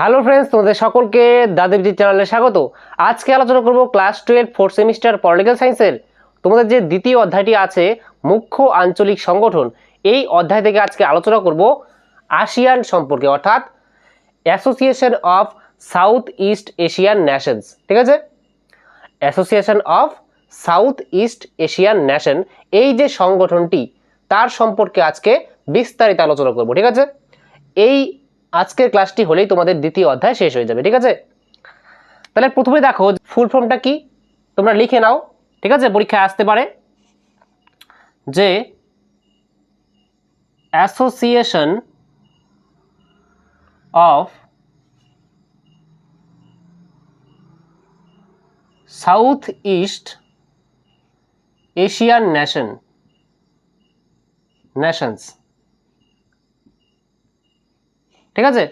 Hello friends, তোমাদের সকলকে দাদেবজি চ্যানেলে স্বাগত। আজকে আলোচনা করব class twelve, fourth semester political সায়েন্সের। তোমাদের যে দ্বিতীয় অধ্যায়টি আছে, মুখ্য আঞ্চলিক সংগঠন, এই অধ্যায় থেকে আজকে আলোচনা করব আসিয়ান সম্পর্কে, অর্থাৎ Association of South East Asian Nations ঠিক আছে? Association of South East Asian Nation এই যে সংগঠনটি, তার সম্পর্কে আজকে বিস্তারিত আলোচনা করব, ঠিক আছে? এই আজকের ক্লাসটি হলেই তোমাদের দ্বিতীয় অধ্যায় শেষ হয়ে যাবে, ঠিক আছে? তাহলে প্রথমে দেখো ফুল ফর্মটা কি? তোমরা লিখে নাও, ঠিক আছে? পরীক্ষায় আসতে পারে যে Association of South East Asian Nation Nations ঠিক আছে?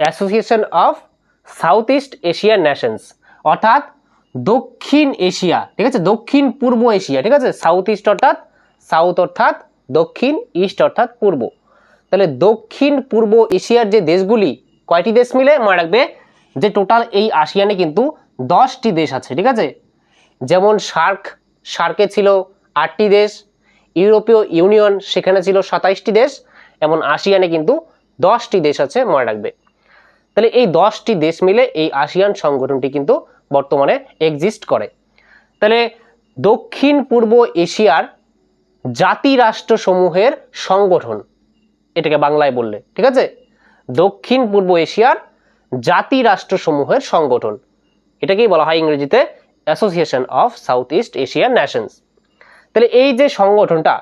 Association of South East Asian Nations অর্থাৎ দক্ষিণ এশিয়া, ঠিক আছে? দক্ষিণ পূর্ব এশিয়া, ঠিক আছে? সাউথ ইস্ট অর্থাৎ সাউথ অর্থাৎ দক্ষিণ ইস্ট অর্থাৎ পূর্ব। তাহলে দক্ষিণ পূর্ব এশিয়ার যে দেশগুলি, কয়টি দেশ মিলে? মনে রাখবে যে টোটাল এই আসিয়ানে কিন্তু দশটি দেশ আছে, ঠিক আছে? যেমন সার্ক সার্কে ছিল আটটি দেশ, ইউরোপীয় ইউনিয়ন সেখানে ছিল সাতাইশটি দেশ, এমন আসিয়ানে কিন্তু দশটি দেশ আছে মনে রাখবে। তাহলে এই দশটি দেশ মিলে এই আসিয়ান সংগঠনটি কিন্তু বর্তমানে এক্সিস্ট করে। তাহলে দক্ষিণ পূর্ব এশিয়ার জাতি রাষ্ট্রসমূহের সংগঠন, এটাকে বাংলায় বললে, ঠিক আছে? দক্ষিণ পূর্ব এশিয়ার জাতি রাষ্ট্রসমূহের সংগঠন, এটাকেই বলা হয় ইংরেজিতে Association of South East Asian Nations তাহলে এই যে সংগঠনটা,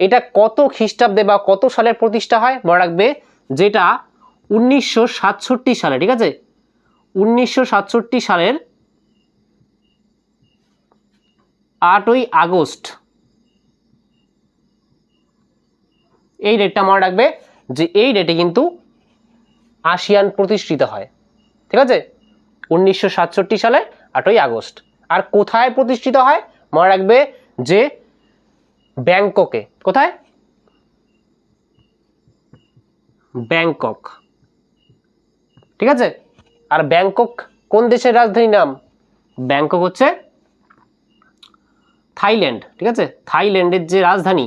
এটা কত খ্রিস্টাব্দে বা কত সালের প্রতিষ্ঠা হয় মনে রাখবে? যেটা উনিশশো সাতষট্টি সালে, ঠিক আছে? উনিশশো সাতষট্টি সালের আটই আগস্ট। এই ডেটটা মনে রাখবে যে এই ডেটে কিন্তু আসিয়ান প্রতিষ্ঠিত হয়, ঠিক আছে? উনিশশো সাতষট্টি সালে আটই আগস্ট। আর কোথায় প্রতিষ্ঠিত হয়? মনে রাখবে যে ব্যাংককে। কোথায়? ব্যাংকক। ঠিক আছে? আর ব্যাংকক কোন দেশের রাজধানী নাম? ব্যাংকক হচ্ছে থাইল্যান্ড। ঠিক আছে? থাইল্যান্ডের যে রাজধানী,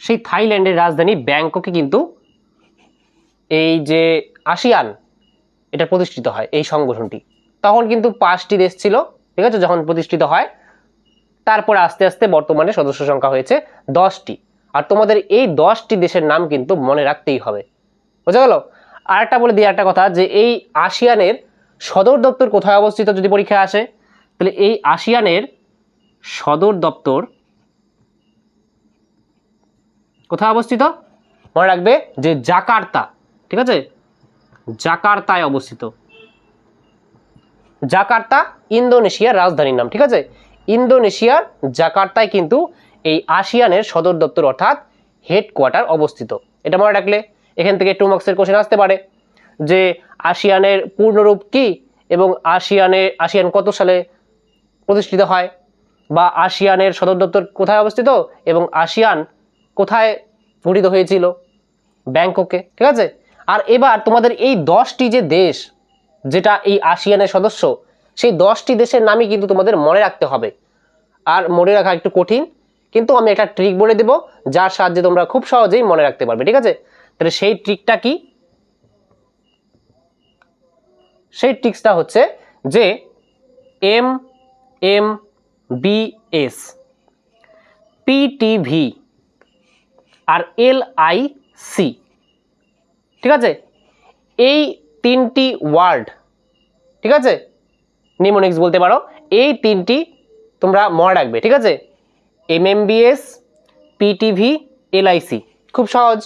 সেই থাইল্যান্ডের রাজধানী ব্যাংককে কিন্তু এই যে আসিয়ান, এটা প্রতিষ্ঠিত হয়, এই সংগঠনটি। তখন কিন্তু পাঁচটি দেশ ছিল, ঠিক আছে? যখন প্রতিষ্ঠিত হয়, তারপরে আস্তে আস্তে বর্তমানে সদস্য সংখ্যা হয়েছে দশটি। আর তোমাদের এই দশটি দেশের নাম কিন্তু মনে রাখতেই হবে। বোঝা গেল? আর একটা বলে দিই একটা কথা যে এই আসিয়ানের সদর দপ্তর কোথায় অবস্থিত যদি পরীক্ষায় আসে? তাহলে এই আসিয়ানের সদর দপ্তর কোথায় অবস্থিত? মনে রাখবে যে জাকার্তা, ঠিক আছে? জাকার্তায় অবস্থিত। জাকার্তা ইন্দোনেশিয়ার রাজধানীর নাম, ঠিক আছে? ইন্দোনেশিয়ার জাকার্তায় কিন্তু এই আসিয়ানের সদর দপ্তর অর্থাৎ হেডকোয়ার্টার অবস্থিত। এটা মনে রাখলে এখান থেকে টু মার্কসের কোশ্চেন আসতে পারে। যে আসিয়ানের পূর্ণরূপ কি এবং আসিয়ানে আসিয়ান কত সালে প্রতিষ্ঠিত হয় বা আসিয়ানের সদর দপ্তর কোথায় অবস্থিত এবং আসিয়ান কোথায় গঠিত হয়েছিল? ব্যাংককে, ঠিক আছে? আর এবার তোমাদের এই দশটি যে দেশ যেটা এই আসিয়ানের সদস্য, সেই দশটি দেশের নামই কিন্তু তোমাদের মনে রাখতে হবে। আর মনে রাখা একটু কঠিন কিন্তু আমি একটা ট্রিক বলে দেব, যার সাহায্যে তোমরা খুব সহজেই মনে রাখতে পারবে, ঠিক আছে? তাহলে সেই ট্রিকটা কি? সেই ট্রিক্সটা হচ্ছে যে M M B S PTV R L I C ঠিক আছে? এই তিনটি ওয়ার্ড ঠিক আছে? নিমোনিক্স বলতে পারো, এই তিনটি তোমরা মনে রাখবে, ঠিক আছে? M M BS PTV LIC খুব সহজ।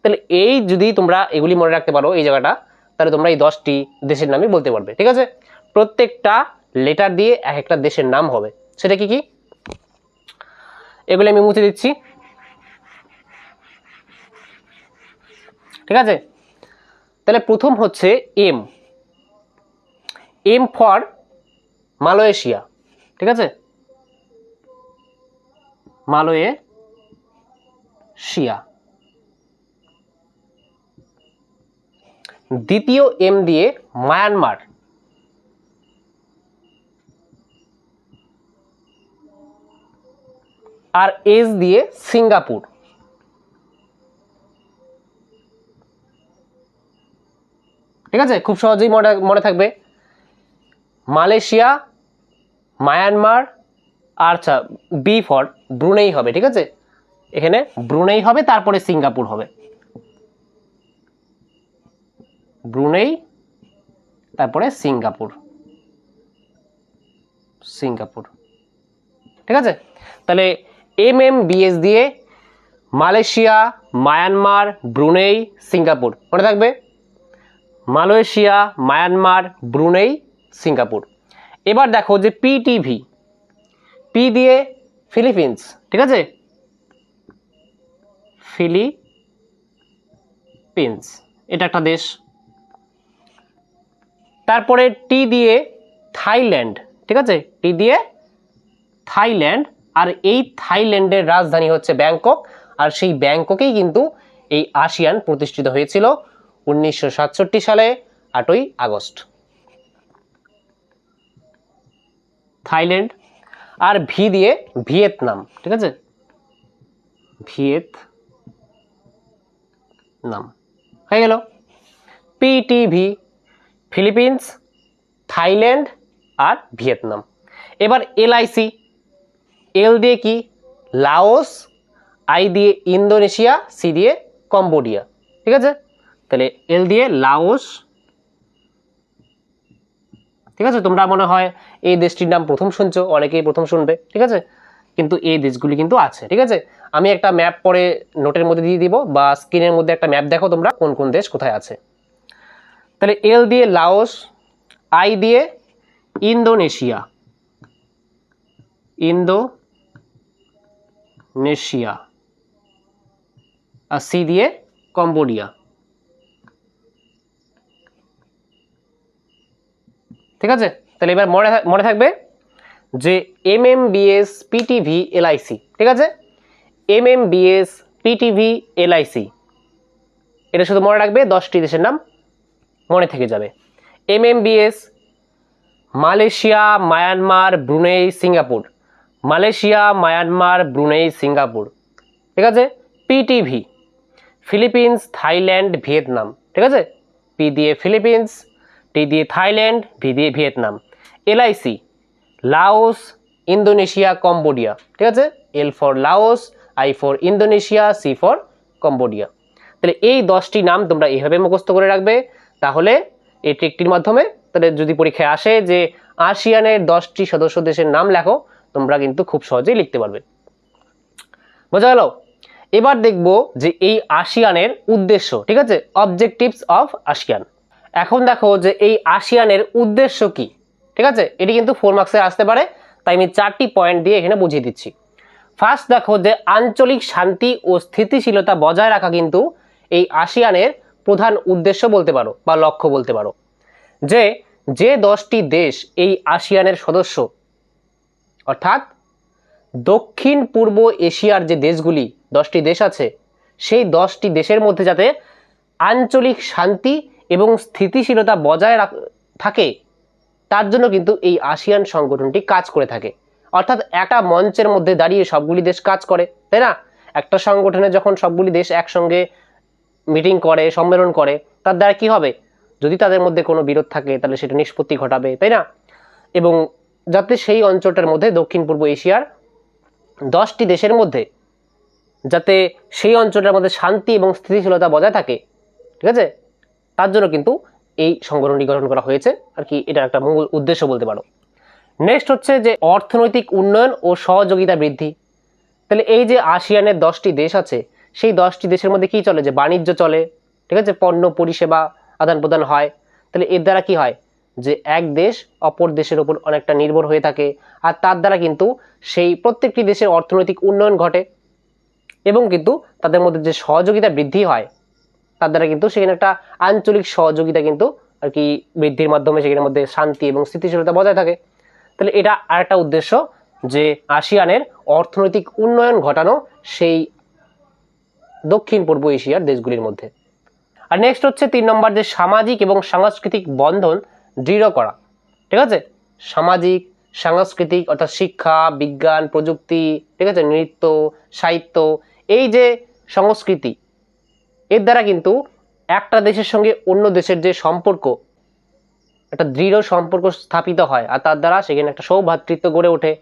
তাহলে এই যদি তোমরা এগুলি মনে রাখতে পারো, এই জায়গাটা, তাহলে তোমরা এই দশটি দেশের নামই বলতে পারবে, ঠিক আছে? প্রত্যেকটা লেটার দিয়ে এক একটা দেশের নাম হবে। সেটা কি কি? এগুলি আমি মুছে দিচ্ছি। ঠিক আছে? তাহলে প্রথম হচ্ছে এম এম ফর মালয়েশিয়া ঠিক আছে? মালয়ে শিয়া। দ্বিতীয় এম দিয়ে মায়ানমার। আর এস দিয়ে সিঙ্গাপুর। ঠিক আছে? খুব সহজেই মনে মনে থাকবে। মালয়েশিয়া, মায়ানমার আচ্ছা বি ফর ব্রুনেই হবে, ঠিক আছে? এখানে ব্রুনেই হবে, তারপরে সিঙ্গাপুর হবে। ব্রুনেই তারপরে সিঙ্গাপুর সিঙ্গাপুর ঠিক আছে? তাহলে এম এম বিএস দিয়ে মালয়েশিয়া, মায়ানমার ব্রুনেই সিঙ্গাপুর মনে থাকবে? মালয়েশিয়া, মায়ানমার ব্রুনেই সিঙ্গাপুর এবার দেখো যে পিটিভি পি দিয়ে ফিলিপিন্স ঠিক আছে? ফিলিপিন্স এটা একটা দেশ। তারপরে টি দিয়ে থাইল্যান্ড ঠিক আছে? টি দিয়ে থাইল্যান্ড আর এই থাইল্যান্ডের রাজধানী হচ্ছে ব্যাংকক আর সেই ব্যাংককেই কিন্তু এই আসিয়ান প্রতিষ্ঠিত হয়েছিল উনিশশো সাতষট্টি সালে, আটই আগস্ট। থাইল্যান্ড আর ভি দিয়ে ভিয়েতনাম, ঠিক আছে? ভিয়েত নাম হয়ে গেল। পিটিভি, ফিলিপিন্স, থাইল্যান্ড আর ভিয়েতনাম। এবার এলআইসি এল দিয়ে কি? লাওস, আই দিয়ে ইন্দোনেশিয়া, সি দিয়ে কম্বোডিয়া। ঠিক আছে? তাহলে এল দিয়ে লাওস ঠিক আছে? তোমরা মনে হয় এই দেশটির নাম প্রথম শুনছো, অনেকেই প্রথম শুনবে, ঠিক আছে? কিন্তু এই দেশগুলি কিন্তু আছে, ঠিক আছে? আমি একটা ম্যাপ পরে নোটের মধ্যে দিয়ে দিব বা স্ক্রিনের মধ্যে একটা ম্যাপ দেখো তোমরা, কোন কোন দেশ কোথায় আছে। তাহলে এল দিয়ে লাওস আই দিয়ে ইন্দোনেশিয়া ইন্দোনেশিয়া আর সি দিয়ে কম্বোডিয়া ঠিক আছে? তাহলে এবার মনে মনে থাকবে যে M M BS PTV LIC ঠিক আছে? M M BS PTV LIC এটা শুধু মনে রাখবে, দশটি দেশের নাম মনে থেকে যাবে। M M BS Malaysia, Myanmar, Brunei, Singapore. Malaysia, Myanmar, Brunei, Singapore. ঠিক আছে? PTV Philippines, Thailand, Vietnam. ঠিক আছে? পি দিয়ে ফিলিপিন্স টি দিয়ে থাইল্যান্ড, ভি দিয়ে Vietnam. LIC Laos, Indonesia, Cambodia. ঠিক আছে? L for Laos, I for Indonesia, C for Cambodia. তাহলে এই দশটি নাম তোমরা এইভাবে মুখস্থ করে রাখবে। তাহলে এই ট্রিকটির মাধ্যমে তাহলে যদি পরীক্ষায় আসে যে আসিয়ানের দশটি সদস্য দেশের নাম লেখো, তোমরা কিন্তু খুব সহজেই লিখতে পারবে। বোঝা গেল? এবার দেখব যে এই আসিয়ানের উদ্দেশ্য, ঠিক আছে? অবজেক্টিভস অফ আসিয়ান এখন দেখো যে এই আসিয়ানের উদ্দেশ্য কি? ঠিক আছে? এটি কিন্তু ফোর মার্কসে আসতে পারে, তাই আমি চারটি পয়েন্ট দিয়ে এখানে বুঝিয়ে দিচ্ছি। ফার্স্ট দেখো যে আঞ্চলিক শান্তি ও স্থিতিশীলতা বজায় রাখা কিন্তু এই আসিয়ানের প্রধান উদ্দেশ্য বলতে পারো বা লক্ষ্য বলতে পারো। যে যে দশটি দেশ এই আসিয়ানের সদস্য, অর্থাৎ দক্ষিণ পূর্ব এশিয়ার যে দেশগুলি, দশটি দেশ আছে, সেই দশটি দেশের মধ্যে যাতে আঞ্চলিক শান্তি এবং স্থিতিশীলতা বজায় থাকে, তার জন্য কিন্তু এই আসিয়ান সংগঠনটি কাজ করে থাকে। অর্থাৎ একটা মঞ্চের মধ্যে দাঁড়িয়ে সবগুলি দেশ কাজ করে, তাই না? একটা সংগঠনে যখন সবগুলি দেশ একসঙ্গে মিটিং করে, সম্মেলন করে, তার দ্বারা কি হবে? যদি তাদের মধ্যে কোনো বিরোধ থাকে, তাহলে সেটা নিষ্পত্তি ঘটাবে, তাই না? এবং যাতে সেই অঞ্চলটার মধ্যে দক্ষিণ পূর্ব এশিয়ার দশটি দেশের মধ্যে যাতে সেই অঞ্চলটার মধ্যে শান্তি এবং স্থিতিশীলতা বজায় থাকে, ঠিক আছে? তার জন্য কিন্তু এই সংগঠনটি গঠন করা হয়েছে। আর কি এটা একটা মূল উদ্দেশ্য বলতে পারো। নেক্সট হচ্ছে যে অর্থনৈতিক উন্নয়ন ও সহযোগিতা বৃদ্ধি। তাহলে এই যে আসিয়ানের দশটি দেশ আছে, সেই দশটি দেশের মধ্যে কি চলে? যে বাণিজ্য চলে, ঠিক আছে? পণ্য পরিষেবা আদান প্রদান হয়। তাহলে এর দ্বারা কি হয়? যে এক দেশ অপর দেশের উপর অনেকটা নির্ভর হয়ে থাকে। আর তার দ্বারা কিন্তু সেই প্রত্যেকটি দেশের অর্থনৈতিক উন্নয়ন ঘটে। এবং কিন্তু তাদের মধ্যে যে সহযোগিতা বৃদ্ধি হয় তার দ্বারা কিন্তু সেখানে একটা আঞ্চলিক সহযোগিতা কিন্তু আর কি বৃদ্ধির মাধ্যমে সেখানের মধ্যে শান্তি এবং স্থিতিশীলতা বজায় থাকে। তাহলে এটা আরেকটা উদ্দেশ্য যে আসিয়ানের অর্থনৈতিক উন্নয়ন ঘটানো সেই দক্ষিণ পূর্ব এশিয়ার দেশগুলির মধ্যে। আর নেক্সট হচ্ছে তিন নম্বর যে সামাজিক এবং সাংস্কৃতিক বন্ধন দৃঢ় করা। ঠিক আছে? সামাজিক, সাংস্কৃতিক অর্থাৎ শিক্ষা, বিজ্ঞান, প্রযুক্তি, ঠিক আছে? নৃত্য, সাহিত্য, এই যে সংস্কৃতি এর দ্বারা কিন্তু একটা দেশের সঙ্গে অন্য দেশের যে সম্পর্ক, একটা দৃঢ় সম্পর্ক স্থাপিত হয় আর তার দ্বারা সেখানে একটা সৌভ্রাতৃত্ব গড়ে ওঠে।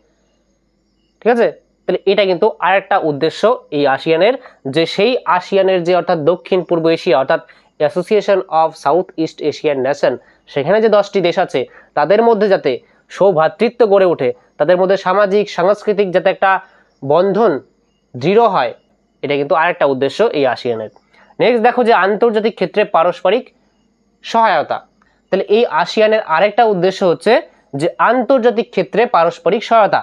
ঠিক আছে? তাহলে এটা কিন্তু আরেকটা উদ্দেশ্য এই আসিয়ানের, যে সেই আসিয়ানের যে অর্থাৎ দক্ষিণ পূর্ব এশিয়া অর্থাৎ Association of South East Asian Nation সেখানে যে দশটি দেশ আছে, তাদের মধ্যে যাতে সৌভ্রাতৃত্ব গড়ে ওঠে, তাদের মধ্যে সামাজিক, সাংস্কৃতিক যাতে একটা বন্ধন দৃঢ় হয়, এটা কিন্তু আরেকটা উদ্দেশ্য এই আসিয়ানের। নেক্সট দেখো যে আন্তর্জাতিক ক্ষেত্রে পারস্পরিক সহায়তা। তাহলে এই আসিয়ানের আরেকটা উদ্দেশ্য হচ্ছে যে আন্তর্জাতিক ক্ষেত্রে পারস্পরিক সহায়তা।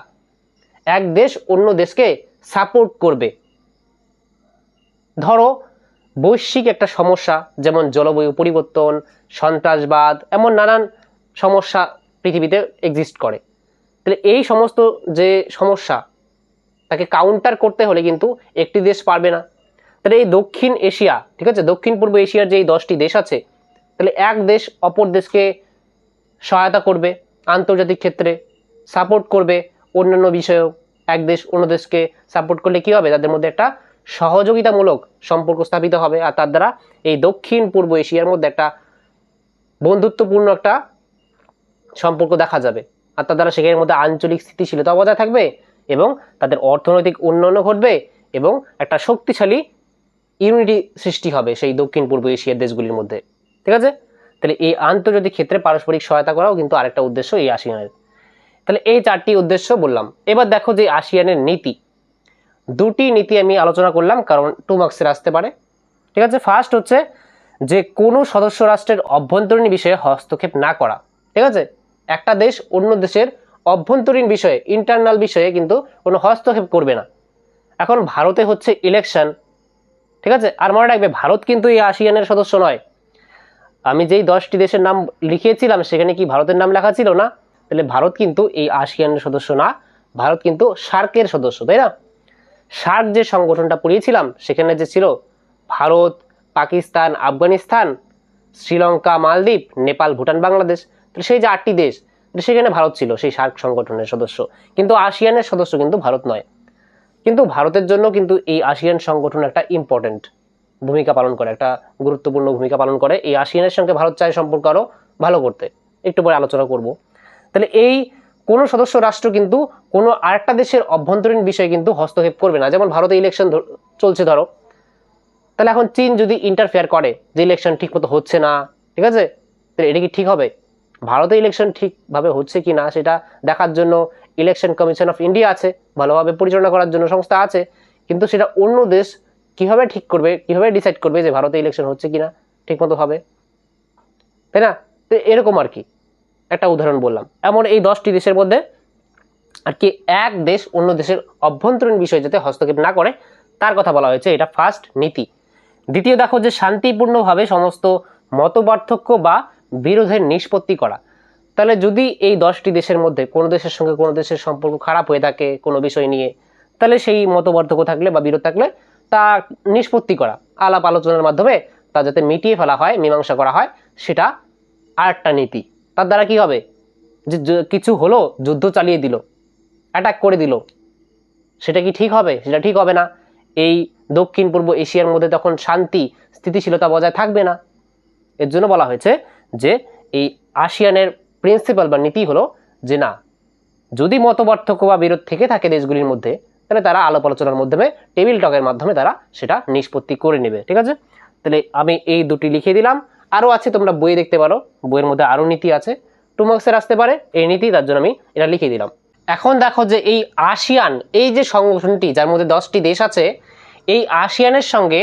এক দেশ অন্য দেশকে সাপোর্ট করবে। ধরো, বৈশ্বিক একটা সমস্যা, যেমন জলবায়ু পরিবর্তন, সন্ত্রাসবাদ, এমন নানান সমস্যা পৃথিবীতে এক্সিস্ট করে। তাহলে এই সমস্ত যে সমস্যা, তাকে কাউন্টার করতে হলে কিন্তু একটি দেশ পারবে না। তাহলে এই দক্ষিণ এশিয়া, ঠিক আছে? দক্ষিণ পূর্ব এশিয়ার যে এই দশটি দেশ আছে, তাহলে এক দেশ অপর দেশকে সহায়তা করবে আন্তর্জাতিক ক্ষেত্রে সাপোর্ট করবে অন্যান্য বিষয়েও। এক দেশ অন্য দেশকে সাপোর্ট করলে কি হবে? তাদের মধ্যে একটা সহযোগিতামূলক সম্পর্ক স্থাপিত হবে আর তার দ্বারা এই দক্ষিণ পূর্ব এশিয়ার মধ্যে একটা বন্ধুত্বপূর্ণ একটা সম্পর্ক দেখা যাবে। আর তার দ্বারা সেখানের মধ্যে আঞ্চলিক স্থিতিশীলতা বজায় থাকবে এবং তাদের অর্থনৈতিক উন্নয়নও ঘটবে এবং একটা শক্তিশালী ইউনিটি সৃষ্টি হবে সেই দক্ষিণ পূর্ব এশিয়ার দেশগুলির মধ্যে। ঠিক আছে? তাহলে এই আন্তর্জাতিক ক্ষেত্রে পারস্পরিক সহায়তা করাও কিন্তু আরেকটা উদ্দেশ্য এই আসিয়ানের। তাহলে এই চারটি উদ্দেশ্য বললাম। এবার দেখো যে আসিয়ানের নীতি। দুটি নীতি আমি আলোচনা করলাম, কারণ টু মার্কসের আসতে পারে। ঠিক আছে? ফার্স্ট হচ্ছে যে কোনো সদস্য রাষ্ট্রের অভ্যন্তরীণ বিষয়ে হস্তক্ষেপ না করা। ঠিক আছে? একটা দেশ অন্য দেশের অভ্যন্তরীণ বিষয়ে ইন্টারনাল বিষয়ে কিন্তু কোনো হস্তক্ষেপ করবে না। এখন ভারতে হচ্ছে ইলেকশন ঠিক আছে? আর মনে রাখবে, ভারত কিন্তু এই আসিয়ানের সদস্য নয়। আমি যেই দশটি দেশের নাম লিখিয়েছিলাম, সেখানে কি ভারতের নাম লেখা ছিল না? তাহলে ভারত কিন্তু এই আসিয়ানের সদস্য না। ভারত কিন্তু সার্কের সদস্য, তাই না? সার্ক যে সংগঠনটা পড়িয়েছিলাম, সেখানে যে ছিল ভারত, পাকিস্তান, আফগানিস্তান, শ্রীলঙ্কা, মালদ্বীপ, নেপাল, ভুটান, বাংলাদেশ। তো সেই যে আটটি দেশ, সেখানে ভারত ছিল, সেই সার্ক সংগঠনের সদস্য। কিন্তু আসিয়ানের সদস্য কিন্তু ভারত নয়। কিন্তু ভারতের জন্য কিন্তু এই আসিয়ান সংগঠন একটা ইম্পর্টেন্ট ভূমিকা পালন করে, একটা গুরুত্বপূর্ণ ভূমিকা পালন করে। এই আসিয়ানের সঙ্গে ভারত চায় সম্পর্ক আরও ভালো করতে। একটু পরে আলোচনা করব। তাহলে এই কোনো সদস্য রাষ্ট্র কিন্তু কোনো আরেকটা দেশের অভ্যন্তরীণ বিষয়ে কিন্তু হস্তক্ষেপ করবে না। যেমন ভারতে ইলেকশন চলছে ধরো। তাহলে এখন চীন যদি ইন্টারফেয়ার করে যে ইলেকশন ঠিকমতো হচ্ছে না, ঠিক আছে? তাহলে এটা কি ঠিক হবে? ভারতে ইলেকশন ঠিকভাবে হচ্ছে কি না, সেটা দেখার জন্য ইলেকশন কমিশন অফ ইন্ডিয়া আছে, ভালোভাবে পরিচালনা করার জন্য সংস্থা আছে, কিন্তু সেটা অন্য দেশ কীভাবে ঠিক করবে, কীভাবে ডিসাইড করবে যে ভারতে ইলেকশন হচ্ছে কিনা, ঠিকমতো হবে তাই না? তো এরকম আর কি, একটা উদাহরণ বললাম। এমন এই দশটি দেশের মধ্যে আর কি এক দেশ অন্য দেশের অভ্যন্তরীণ বিষয় যাতে হস্তক্ষেপ না করে, তার কথা বলা হয়েছে, এটা ফার্স্ট নীতি। দ্বিতীয় দেখো যে শান্তিপূর্ণভাবে সমস্ত মতপার্থক্য বা বিরোধের নিষ্পত্তি করা। তাহলে যদি এই দশটি দেশের মধ্যে কোনো দেশের সঙ্গে কোনো দেশের সম্পর্ক খারাপ হয়ে থাকে কোনো বিষয় নিয়ে, তাহলে সেই মতপার্থক্য থাকলে বা বিরোধ থাকলে তা নিষ্পত্তি করা। আলাপ আলোচনার মাধ্যমে তা যাতে মিটিয়ে ফেলা হয়, মীমাংসা করা হয়, সেটা আরেকটা নীতি। তার দ্বারা কি হবে? যে কিছু হলো, যুদ্ধ চালিয়ে দিল অ্যাটাক করে দিল, সেটা কি ঠিক হবে? সেটা ঠিক হবে না। এই দক্ষিণ পূর্ব এশিয়ার মধ্যে তখন শান্তি, স্থিতিশীলতা বজায় থাকবে না। এর জন্য বলা হয়েছে যে, এই আসিয়ানের প্রিন্সিপাল বা নীতি হলো যে না, যদি মতপার্থক্য বা বিরোধ থেকে থাকে দেশগুলির মধ্যে, তাহলে তারা আলাপ আলোচনার মাধ্যমে টেবিল টকের মাধ্যমে তারা সেটা নিষ্পত্তি করে নেবে, ঠিক আছে? তাহলে আমি এই দুটি লিখে দিলাম। আরও আছে, তোমরা বই দেখতে পারো, বইয়ের মধ্যে আরও নীতি আছে। টু মার্কসের আসতে পারে, এই নীতি, তার জন্য আমি এটা লিখে দিলাম। এখন দেখো যে এই আসিয়ান, এই যে সংগঠনটি, যার মধ্যে দশটি দেশ আছে, এই আসিয়ানের সঙ্গে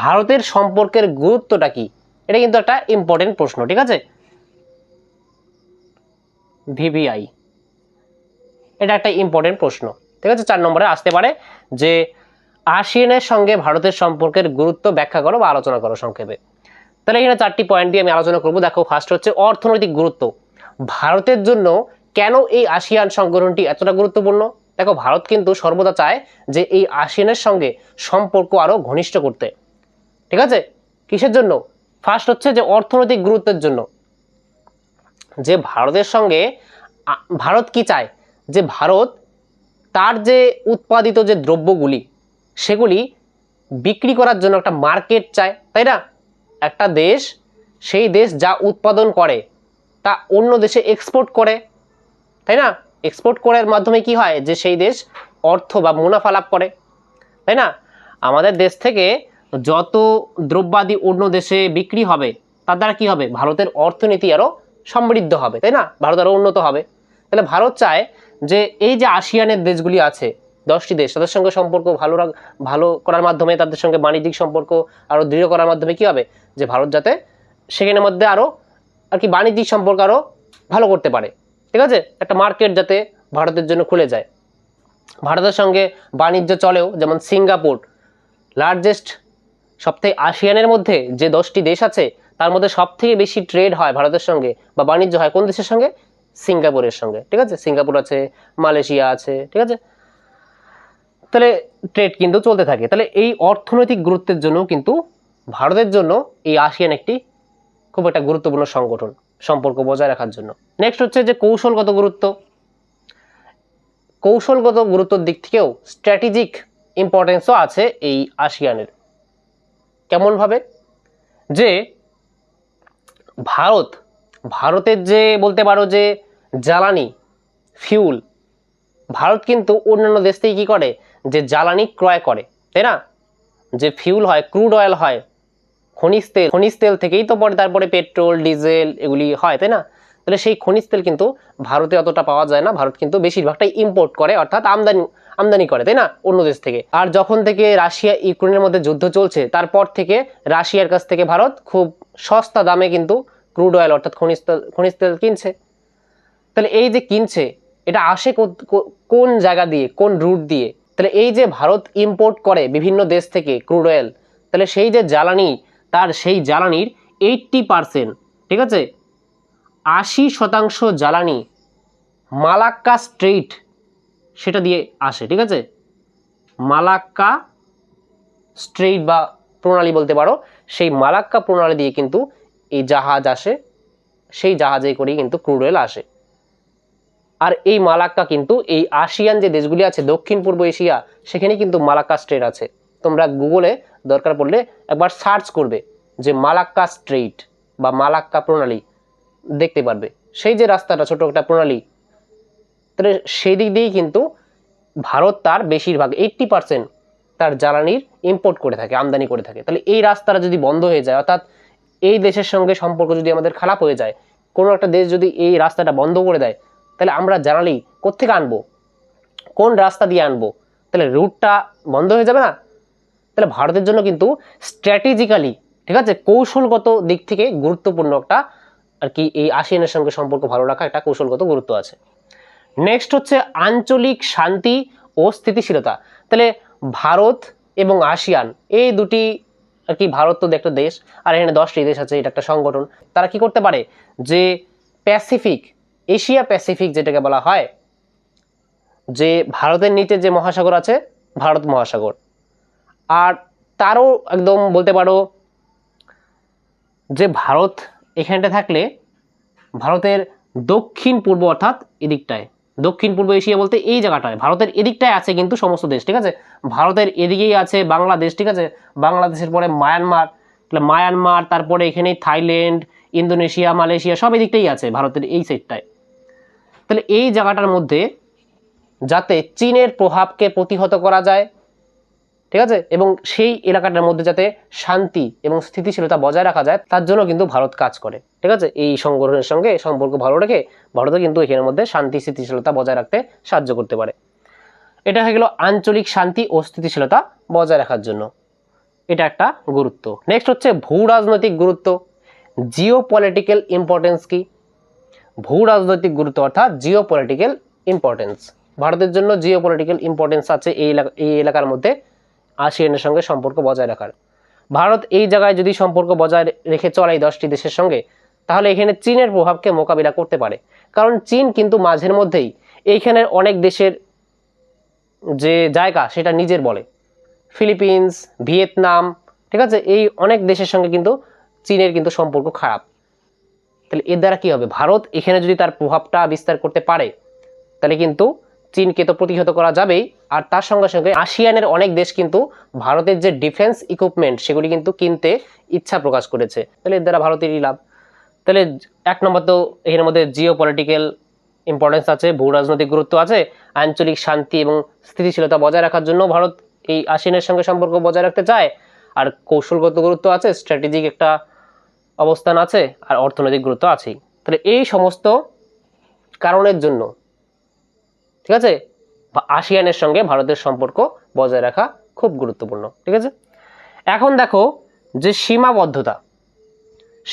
ভারতের সম্পর্কের গুরুত্বটা কি? এটা কিন্তু একটা ইম্পর্টেন্ট প্রশ্ন, ঠিক আছে? ভিভিআই? এটা একটা ইম্পর্টেন্ট প্রশ্ন। ঠিক আছে? চার নম্বরে আসতে পারে যে আসিয়ানের সঙ্গে ভারতের সম্পর্কের গুরুত্ব ব্যাখ্যা করো বা আলোচনা করো সংক্ষেপে। তাহলে এখানে চারটি পয়েন্ট দিয়ে আমি আলোচনা করব। দেখো ফার্স্ট হচ্ছে অর্থনৈতিক গুরুত্ব। ভারতের জন্য কেন এই আসিয়ান সংগঠনটি এতটা গুরুত্বপূর্ণ? দেখো, ভারত কিন্তু সর্বদা চায় যে এই আসিয়ানের সঙ্গে সম্পর্ক আরও ঘনিষ্ঠ করতে। ঠিক আছে? কিসের জন্য? ফার্স্ট হচ্ছে যে অর্থনৈতিক গুরুত্বের জন্য। যে ভারতের সঙ্গে ভারত কি চায়? যে ভারত তার যে উৎপাদিত যে দ্রব্যগুলি, সেগুলি বিক্রি করার জন্য একটা মার্কেট চায়, তাই না? একটা দেশ, সেই দেশ যা উৎপাদন করে, তা অন্য দেশে এক্সপোর্ট করে, তাই না? এক্সপোর্ট করার মাধ্যমে কি হয়? যে সেই দেশ অর্থ বা মুনাফা লাভ করে, তাই না? আমাদের দেশ থেকে যত দ্রব্যাদি অন্য দেশে বিক্রি হবে, তার দ্বারা কী হবে? ভারতের অর্থনীতি আরও সমৃদ্ধ হবে, তাই না? ভারত আরও উন্নত হবে। তাহলে ভারত চায় যে এই যে আসিয়ানের দেশগুলি আছে, দশটি দেশ, তাদের সঙ্গে সম্পর্ক ভালো ভালো করার মাধ্যমে তাদের সঙ্গে বাণিজ্যিক সম্পর্ক আরও দৃঢ় করার মাধ্যমে কি হবে? যে ভারত যাতে সেখানের মধ্যে আরও আর কি বাণিজ্যিক সম্পর্ক আরও ভালো করতে পারে। ঠিক আছে? একটা মার্কেট যাতে ভারতের জন্য খুলে যায়। ভারতের সঙ্গে বাণিজ্য চলেও, যেমন সিঙ্গাপুর লার্জেস্ট সবথেকে আসিয়ানের মধ্যে যে দশটি দেশ আছে তার মধ্যে সবথেকে বেশি ট্রেড হয় ভারতের সঙ্গে বা বাণিজ্য হয় কোন দেশের সঙ্গে? সিঙ্গাপুরের সঙ্গে, ঠিক আছে? সিঙ্গাপুর আছে, মালয়েশিয়া আছে, ঠিক আছে? তাহলে ট্রেড কিন্তু চলতে থাকে। তাহলে এই অর্থনৈতিক গুরুত্বের জন্য কিন্তু ভারতের জন্য এই আসিয়ান একটি খুব একটা গুরুত্বপূর্ণ সংগঠন, সম্পর্ক বজায় রাখার জন্য। নেক্সট হচ্ছে যে কৌশলগত গুরুত্ব। কৌশলগত গুরুত্বর দিক থেকেও স্ট্র্যাটেজিক ইম্পর্টেন্সও আছে এই আসিয়ানের। কেমনভাবে? যে ভারত, ভারতের যে বলতে পারো যে জ্বালানি ফিউল ভারত কিন্তু অন্যান্য দেশ থেকে কী করে? যে জ্বালানি ক্রয় করে, তাই না? যে ফিউল হয় ক্রুড অয়েল হয়, খনিজ তেল খনিজ তেল থেকেই তো পরে তারপরে পেট্রোল ডিজেল এগুলি হয়, তাই না? তাহলে সেই খনিজ তেল কিন্তু ভারতে অতটা পাওয়া যায় না, ভারত কিন্তু বেশিরভাগটাই ইম্পোর্ট করে, অর্থাৎ আমদানি আমদানি করে, তাই না? অন্য দেশ থেকে। আর যখন থেকে রাশিয়া ইউক্রেনের মধ্যে যুদ্ধ চলছে, তারপর থেকে রাশিয়ার কাছ থেকে ভারত খুব সস্তা দামে কিন্তু ক্রুড অয়েল, অর্থাৎ খনিজ তেল খনিজ তেল কিনছে। তাহলে এই যে কিনছে, এটা আসে কোন জায়গা দিয়ে, কোন রুট দিয়ে? তাহলে এই যে ভারত ইম্পোর্ট করে বিভিন্ন দেশ থেকে ক্রুড অয়েল তাহলে সেই যে জ্বালানি, তার সেই জ্বালানির এইট্টি পারসেন্ট ঠিক আছে? আশি শতাংশ জ্বালানি মালাক্কা স্ট্রেইট সেটা দিয়ে আসে, ঠিক আছে? মালাক্কা স্ট্রেইট বা প্রণালী বলতে পারো, সেই মালাক্কা প্রণালী দিয়ে কিন্তু এই জাহাজ আসে, সেই জাহাজে করেই কিন্তু ক্রুড অয়েল আসে। আর এই মালাক্কা কিন্তু এই আসিয়ান যে দেশগুলি আছে, দক্ষিণ পূর্ব এশিয়া সেখানে কিন্তু মালাক্কা স্ট্রেট আছে। তোমরা গুগলে দরকার পড়লে একবার সার্চ করবে যে মালাক্কা স্ট্রেইট বা মালাক্কা প্রণালী, দেখতে পারবে। সেই যে রাস্তাটা, ছোট একটা প্রণালী তাহলে সেই দিক দিয়েই কিন্তু ভারত তার বেশিরভাগ এইট্টি পার্সেন্ট তার জ্বালানির ইম্পোর্ট করে থাকে, আমদানি করে থাকে। তাহলে এই রাস্তাটা যদি বন্ধ হয়ে যায়, অর্থাৎ এই দেশের সঙ্গে সম্পর্ক যদি আমাদের খারাপ হয়ে যায়, কোনো একটা দেশ যদি এই রাস্তাটা বন্ধ করে দেয়, তাহলে আমরা জ্বালানি কোত্থেকে আনব? কোন রাস্তা দিয়ে আনব? তাহলে রুটটা বন্ধ হয়ে যাবে না? তাহলে ভারতের জন্য কিন্তু স্ট্র্যাটেজিক্যালি ঠিক আছে, কৌশলগত দিক থেকে গুরুত্বপূর্ণ একটা আর কি এই আসিয়ানের সঙ্গে সম্পর্ক ভালো রাখা একটা কৌশলগত গুরুত্ব আছে। নেক্সট হচ্ছে আঞ্চলিক শান্তি ও স্থিতিশীলতা। তাহলে ভারত এবং আসিয়ান, এই দুটি আর কি ভারত তো একটা দেশ, আর এখানে দশটি দেশ আছে, এটা একটা সংগঠন, তারা কি করতে পারে? যে প্যাসিফিক এশিয়া প্যাসিফিক যেটাকে বলা হয়, যে ভারতের নিচে যে মহাসাগর আছে, ভারত মহাসাগর। আর তারও একদম বলতে পারো, যে ভারত এখানটা থাকলে ভারতের দক্ষিণ পূর্ব অর্থাৎ এদিকটায়। দক্ষিণ পূর্ব এশিয়া বলতে এই জায়গাটায়। ভারতের এদিকটায় আছে কিন্তু সমস্ত দেশ, ঠিক আছে? ভারতের এদিকেই আছে বাংলাদেশ, ঠিক আছে? বাংলাদেশের পরে মায়ানমার, তাহলে মায়ানমার, তারপরে এখানে থাইল্যান্ড, ইন্দোনেশিয়া, মালয়েশিয়া, সব এদিকটাই আছে ভারতের এই সাইডটায় তাহলে এই জায়গাটার মধ্যে যাতে চীনের প্রভাবকে প্রতিহত করা যায় ঠিক আছে? এবং সেই এলাকাটার মধ্যে যাতে শান্তি এবং স্থিতিশীলতা বজায় রাখা যায়, তার জন্য কিন্তু ভারত কাজ করে। ঠিক আছে? এই সংগঠনের সঙ্গে সম্পর্ক ভালো রেখে ভারতও কিন্তু এখানের মধ্যে শান্তি, স্থিতিশীলতা বজায় রাখতে সাহায্য করতে পারে। এটা হয়ে গেল আঞ্চলিক শান্তি ও স্থিতিশীলতা বজায় রাখার জন্য। এটা একটা গুরুত্ব। নেক্সট হচ্ছে ভূ রাজনৈতিক গুরুত্ব। জিও পলিটিক্যাল ইম্পর্টেন্স কি? ভূ রাজনৈতিক গুরুত্ব অর্থাৎ জিও পলিটিক্যাল ইম্পর্টেন্স ভারতের জন্য জিও পলিটিক্যাল ইম্পর্টেন্স আছে এই এলাকা এই এলাকার মধ্যে। আসিয়ানের সঙ্গে সম্পর্ক বজায় রাখার। ভারত এই জায়গায় যদি সম্পর্ক বজায় রেখে চলে এই দশটি দেশের সঙ্গে, তাহলে এখানে চীনের প্রভাবকে মোকাবিলা করতে পারে। কারণ চীন কিন্তু মাঝের মধ্যেই এইখানের অনেক দেশের যে জায়গা, সেটা নিজের বলে। ফিলিপিন্স, ভিয়েতনাম, ঠিক আছে? এই অনেক দেশের সঙ্গে কিন্তু চীনের কিন্তু সম্পর্ক খারাপ। তাহলে এর দ্বারা কী হবে? ভারত এখানে যদি তার প্রভাবটা বিস্তার করতে পারে, তাহলে কিন্তু চীনকে তো প্রতিহত করা যাবেই। আর তার সঙ্গে সঙ্গে আসিয়ানের অনেক দেশ কিন্তু ভারতের যে ডিফেন্স ইকুইপমেন্ট সেগুলি কিন্তু কিনতে ইচ্ছা প্রকাশ করেছে। তাহলে এর দ্বারা ভারতেরই লাভ। তাহলে এক নম্বর তো এর মধ্যে জিও পলিটিক্যাল ইম্পর্টেন্স আছে ভূ রাজনৈতিক গুরুত্ব আছে, আঞ্চলিক শান্তি এবং স্থিতিশীলতা বজায় রাখার জন্য ভারত এই আসিয়ানের সঙ্গে সম্পর্ক বজায় রাখতে চায়। আর কৌশলগত গুরুত্ব আছে স্ট্র্যাটেজিক একটা অবস্থান আছে, আর অর্থনৈতিক গুরুত্ব আছেই। তাহলে এই সমস্ত কারণের জন্য ঠিক আছে? আসিয়ানের সঙ্গে ভারতের সম্পর্ক বজায় রাখা খুব গুরুত্বপূর্ণ, ঠিক আছে? এখন দেখো যে সীমাবদ্ধতা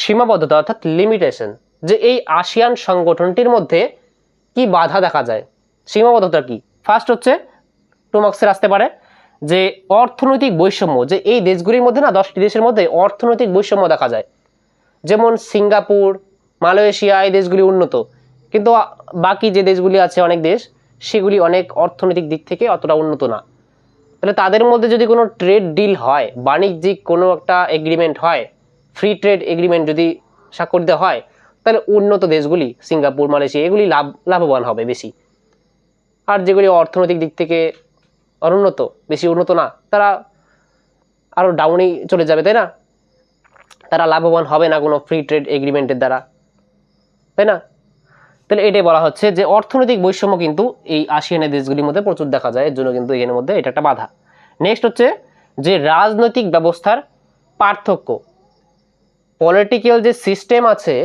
সীমাবদ্ধতা অর্থাৎ লিমিটেশন যে এই আসিয়ান সংগঠনটির মধ্যে কি বাধা দেখা যায়, সীমাবদ্ধতা কি? ফার্স্ট হচ্ছে টু মার্কসের আসতে পারে, যে অর্থনৈতিক বৈষম্য, যে এই দেশগুলির মধ্যে না, দশটি দেশের মধ্যে অর্থনৈতিক বৈষম্য দেখা যায়। যেমন সিঙ্গাপুর, মালয়েশিয়া, এই দেশগুলি উন্নত, কিন্তু বাকি যে দেশগুলি আছে অনেক দেশ সেগুলি অনেক অর্থনৈতিক দিক থেকে অতটা উন্নত না। তাহলে তাদের মধ্যে যদি কোনো ট্রেড ডিল হয়, বাণিজ্যিক কোনো একটা এগ্রিমেন্ট হয় ফ্রি ট্রেড এগ্রিমেন্ট যদি স্বাক্ষরিত হয়, তাহলে উন্নত দেশগুলি, সিঙ্গাপুর, মালয়েশিয়া, এগুলি লাভ, লাভবান হবে বেশি। আর যেগুলি অর্থনৈতিক দিক থেকে অনুন্নত বেশি উন্নত না, তারা আরও ডাউনেই চলে যাবে, তাই না? তারা লাভবান হবে না কোনো ফ্রি ট্রেড এগ্রিমেন্টের দ্বারা, তাই না? তাহলে এটাই বলা হচ্ছে যে অর্থনৈতিক বৈষম্য কিন্তু এই আসিয়ানের দেশগুলির মধ্যে প্রচুর দেখা যায়, এর জন্য কিন্তু এখানের মধ্যে এটা একটা বাধা। নেক্সট হচ্ছে যে রাজনৈতিক ব্যবস্থার পার্থক্য। পলিটিক্যাল যে সিস্টেম আছে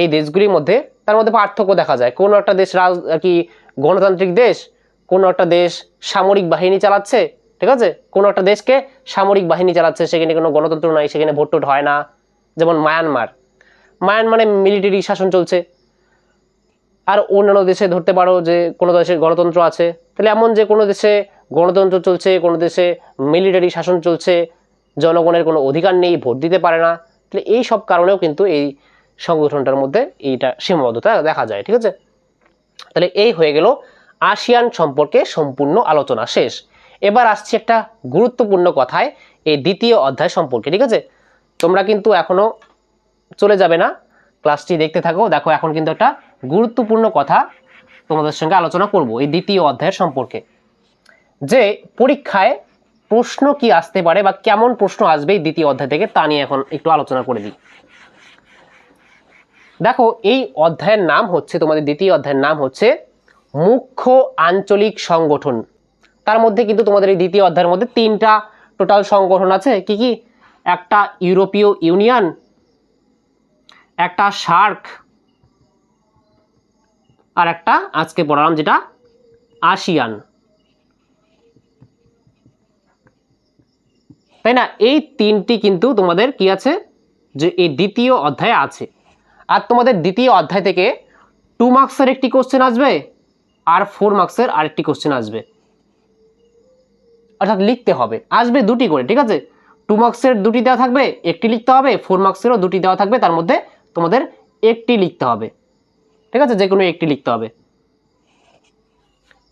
এই দেশগুলির মধ্যে, তার মধ্যে পার্থক্য দেখা যায়। কোনো একটা দেশ রাজ কি গণতান্ত্রিক দেশ, কোনো একটা দেশ সামরিক বাহিনী চালাচ্ছে, ঠিক আছে? কোনো একটা দেশকে সামরিক বাহিনী চালাচ্ছে, সেখানে কোনো গণতন্ত্র নাই, সেখানে ভোট টোট হয় না, যেমন মায়ানমার। মায়ানমারে মিলিটারি শাসন চলছে আর অন্যান্য দেশে ধরতে পারো যে কোনো দেশে গণতন্ত্র আছে, তাহলে এমন যে কোনো দেশে গণতন্ত্র চলছে, কোনো দেশে মিলিটারি শাসন চলছে, জনগণের কোনো অধিকার নেই, ভোট দিতে পারে না, তাহলে এই সব কারণেও কিন্তু এই সংগঠনটার মধ্যে এইটা সীমাবদ্ধতা দেখা যায়, ঠিক আছে? তাহলে এই হয়ে গেল আসিয়ান সম্পর্কে সম্পূর্ণ আলোচনা শেষ। এবার আসছি একটা গুরুত্বপূর্ণ কথায়, এই দ্বিতীয় অধ্যায় সম্পর্কে, ঠিক আছে? তোমরা কিন্তু এখনও চলে যাবে না ক্লাসটি দেখতে থাকো। দেখো, এখন কিন্তু একটা গুরুত্বপূর্ণ কথা তোমাদের সঙ্গে আলোচনা করব এই দ্বিতীয় অধ্যায়ের সম্পর্কে। যে পরীক্ষায় প্রশ্ন কি আসতে পারে বা কেমন প্রশ্ন আসবে এই দ্বিতীয় অধ্যায় থেকে, তা নিয়ে এখন একটু আলোচনা করে দিই। দেখো, এই অধ্যায়ের নাম হচ্ছে, তোমাদের দ্বিতীয় অধ্যায়ের নাম হচ্ছে মুখ্য আঞ্চলিক সংগঠন। তার মধ্যে কিন্তু তোমাদের এই দ্বিতীয় অধ্যায়ের মধ্যে তিনটা টোটাল সংগঠন আছে। কি কি? একটা ইউরোপীয় ইউনিয়ন একটা শার্ক আর একটা আজকে পড়ালাম যেটা আসিয়ান। তাই না? এই তিনটি কিন্তু তোমাদের কি আছে? যে এই দ্বিতীয় অধ্যায়ে আছে। আর তোমাদের দ্বিতীয় অধ্যায় থেকে টু মার্কসের একটি কোশ্চেন আসবে আর ফোর মার্কসের আরেকটি কোশ্চেন আসবে। অর্থাৎ লিখতে হবে। আসবে দুটি করে, ঠিক আছে? টু মার্কসের দুটি দেওয়া থাকবে, একটি লিখতে হবে ফোর মার্কসেরও দুটি দেওয়া থাকবে, তার মধ্যে তোমাদের একটি লিখতে হবে। ঠিক আছে? যে কোনো একটি লিখতে হবে।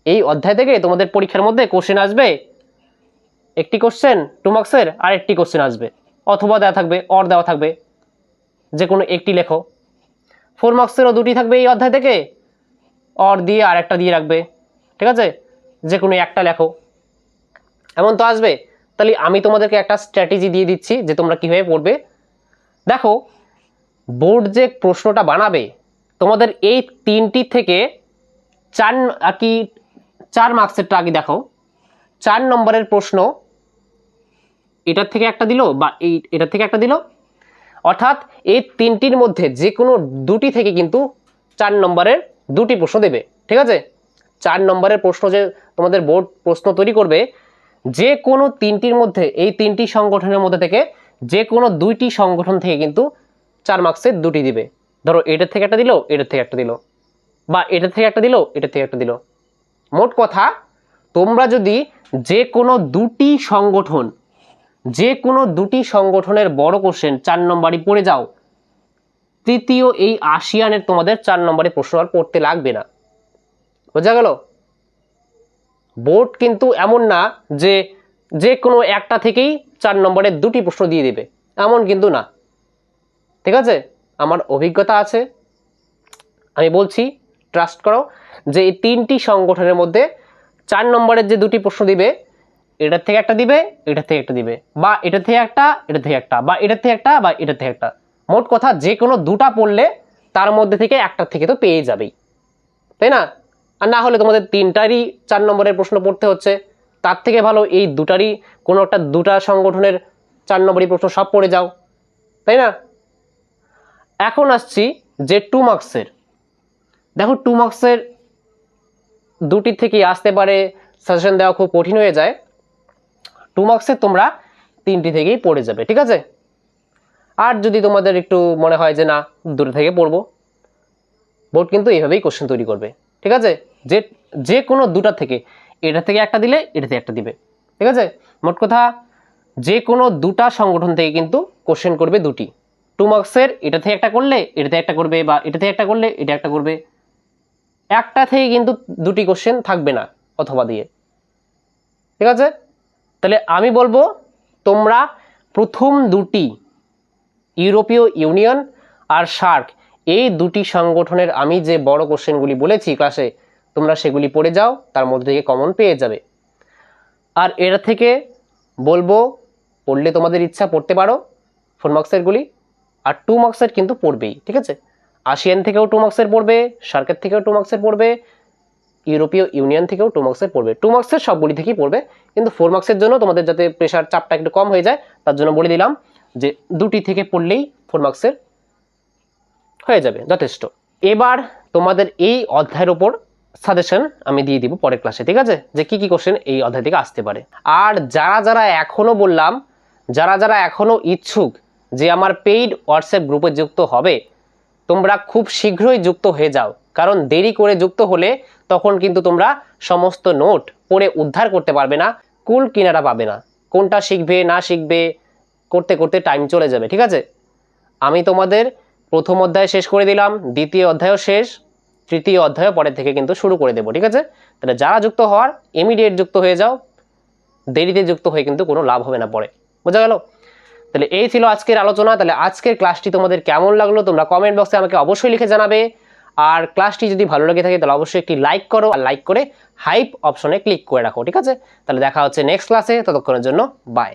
এই অধ্যায় থেকে তোমাদের পরীক্ষার মধ্যে কোশ্চেন আসবে। একটি কোশ্চেন টু মার্কসের আর একটি কোশ্চেন আসবে। অথবা দেওয়া থাকবে অর দেওয়া থাকবে। যে কোনো একটি লেখো। ফোর মার্কসেরও দুটি থাকবে এই অধ্যায় থেকে। অর দিয়ে আর একটা দিয়ে রাখবে। ঠিক আছে? যে কোনো একটা লেখো। এমন তো আসবে। তাহলে আমি তোমাদেরকে একটা স্ট্র্যাটেজি দিয়ে দিচ্ছি যে তোমরা কীভাবে পড়বে। দেখো বোর্ড যে প্রশ্নটা বানাবে, তোমাদের এই তিনটি থেকে চার আর কি, চার মার্কসেরটা আগে দেখো চার নম্বরের প্রশ্ন এটার থেকে একটা দিল বা এই এটার থেকে একটা দিল? অর্থাৎ এই তিনটির মধ্যে যে কোনো দুটি থেকে কিন্তু চার নম্বরের দুটি প্রশ্ন দেবে, ঠিক আছে? চার নম্বরের প্রশ্ন যে তোমাদের বোর্ড প্রশ্ন তৈরি করবে যে কোনো তিনটির মধ্যে, এই তিনটি সংগঠনের মধ্যে থেকে যে কোনো দুইটি সংগঠন থেকে কিন্তু চার মার্কসের দুটি দিবে। ধরো এটার থেকে একটা দিল, এটার থেকে একটা দিল। বা এটার থেকে একটা দিল, এটার থেকে একটা দিল। মোট কথা, তোমরা যদি যে কোনো দুটি সংগঠন, যে কোনো দুটি সংগঠনের বড় কোশ্চেন চার নম্বরই পড়ে যাও, তৃতীয় এই আসিয়ানের তোমাদের চার নম্বরে প্রশ্ন আর পড়তে লাগবে না। বোঝা গেল? বোর্ড কিন্তু এমন না যে যে কোনো একটা থেকেই চার নম্বরের দুটি প্রশ্ন দিয়ে দেবে। এমন কিন্তু না। ঠিক আছে? আমার অভিজ্ঞতা আছে। আমি বলছি ট্রাস্ট করো যে এই তিনটি সংগঠনের মধ্যে চার নম্বরের যে দুটি প্রশ্ন দিবে, এটার থেকে একটা দিবে, এটার থেকে একটা দিবে। বা এটার থেকে একটা, এটার থেকে একটা, বা এটার থেকে একটা, বা এটার থেকে একটা। মোট কথা, যে কোনো দুটা পড়লে তার মধ্যে থেকে একটা থেকে তো পেয়ে যাবেই। তাই না? আর না হলে তোমাদের তিনটারই চার নম্বরের প্রশ্ন পড়তে হচ্ছে। তার থেকে ভালো এই দুটারই কোনো একটা দুটা সংগঠনের চার নম্বরই প্রশ্ন সব পড়ে যাও। তাই না? এখন আসছি যে টু মার্কসের দেখো টু মার্কসের দুটি থেকেই আসতে পারে সাজেশন দেওয়া খুব কঠিন হয়ে যায়। টু মার্কসের তোমরা তিনটি থেকেই পড়ে যাবে, ঠিক আছে? আর যদি তোমাদের একটু মনে হয় যে না, দুটো থেকে পড়ব, বোর্ড কিন্তু এইভাবেই কোশ্চেন তৈরি করবে, ঠিক আছে? যে যে কোনো দুটা থেকে, এটা থেকে একটা দিলে এটা থেকে একটা দিবে, ঠিক আছে? মোট কথা, যে কোনো দুটা সংগঠন থেকে কিন্তু কোশ্চেন করবে দুটি। টু মার্কসের এটা থেকে একটা করলে, এটা থেকে একটা করবে, বা এটা থেকে একটা করলে, এটা একটা করবে। একটা থেকে কিন্তু দুটি কোশ্চেন থাকবে না, অথবা দিয়ে। ঠিক আছে? তাহলে আমি বলব, তোমরা প্রথম দুটি ইউরোপীয় ইউনিয়ন আর সার্ক, এই দুটি সংগঠনের আমি যে বড় কোশ্চেনগুলি বলেছি ক্লাসে তোমরা সেগুলি পড়ে যাও, তার মধ্যে থেকে কমন পেয়ে যাবে। আর এটা থেকে বলব, পড়লে তোমাদের ইচ্ছা, পড়তে পারো ফোর মার্কসেরগুলি আর টু মার্কসের কিন্তু পড়বেই, ঠিক আছে? আসিয়ান থেকেও টু মার্কসের পড়বে সার্কের থেকেও টু মার্কসের পড়বে ইউরোপীয় ইউনিয়ন থেকেও টু মার্কসের পড়বে। টু মার্কসের সবগুলি থেকেই পড়বে, কিন্তু ফোর মার্কসের জন্য তোমাদের যাতে প্রেশার চাপটা একটু কম হয়ে যায়, তার জন্য বলে দিলাম যে দুটি থেকে পড়লেই ফোর মার্কসের হয়ে যাবে, যথেষ্ট। এবার তোমাদের এই অধ্যায়ের ওপর সাজেশন আমি দিয়ে দিব পরের ক্লাসে ঠিক আছে? যে কি কি কোশ্চেন এই অধ্যায় থেকে আসতে পারে। আর যারা যারা এখনও বললাম, যারা যারা এখনও ইচ্ছুক যে আমার পেইড হোয়াটসঅ্যাপ গ্রুপে যুক্ত হবে, তোমরা খুব শীঘ্রই যুক্ত হয়ে যাও। কারণ দেরি করে যুক্ত হলে তখন কিন্তু তোমরা সমস্ত নোট পড়ে উদ্ধার করতে পারবে না, কুল কিনারা পাবে না। কোনটা শিখবে, না শিখবে, করতে করতে টাইম চলে যাবে, ঠিক আছে? আমি তোমাদের প্রথম অধ্যায় শেষ করে দিলাম, দ্বিতীয় অধ্যায়ও শেষ, তৃতীয় অধ্যায় পরের থেকে কিন্তু শুরু করে দেবো, ঠিক আছে? তাহলে যারা যুক্ত হওয়ার ইমিডিয়েট যুক্ত হয়ে যাও, দেরিতে যুক্ত হয়ে কিন্তু কোনো লাভ হবে না পরে। বোঝা গেল? তাহলে এই ছিল আজকের আলোচনা। তাহলে আজকের ক্লাসটি তোমাদের কেমন লাগল তোমরা কমেন্ট বক্সে আমাকে অবশ্যই লিখে জানাবে। আর ক্লাসটি যদি ভালো লেগে থাকে তাহলে অবশ্যই একটি লাইক করো আর লাইক করে হাইপ অপশনে ক্লিক করে রাখো, ঠিক আছে? তাহলে দেখা হচ্ছে নেক্সট ক্লাসে ততক্ষণের জন্য বাই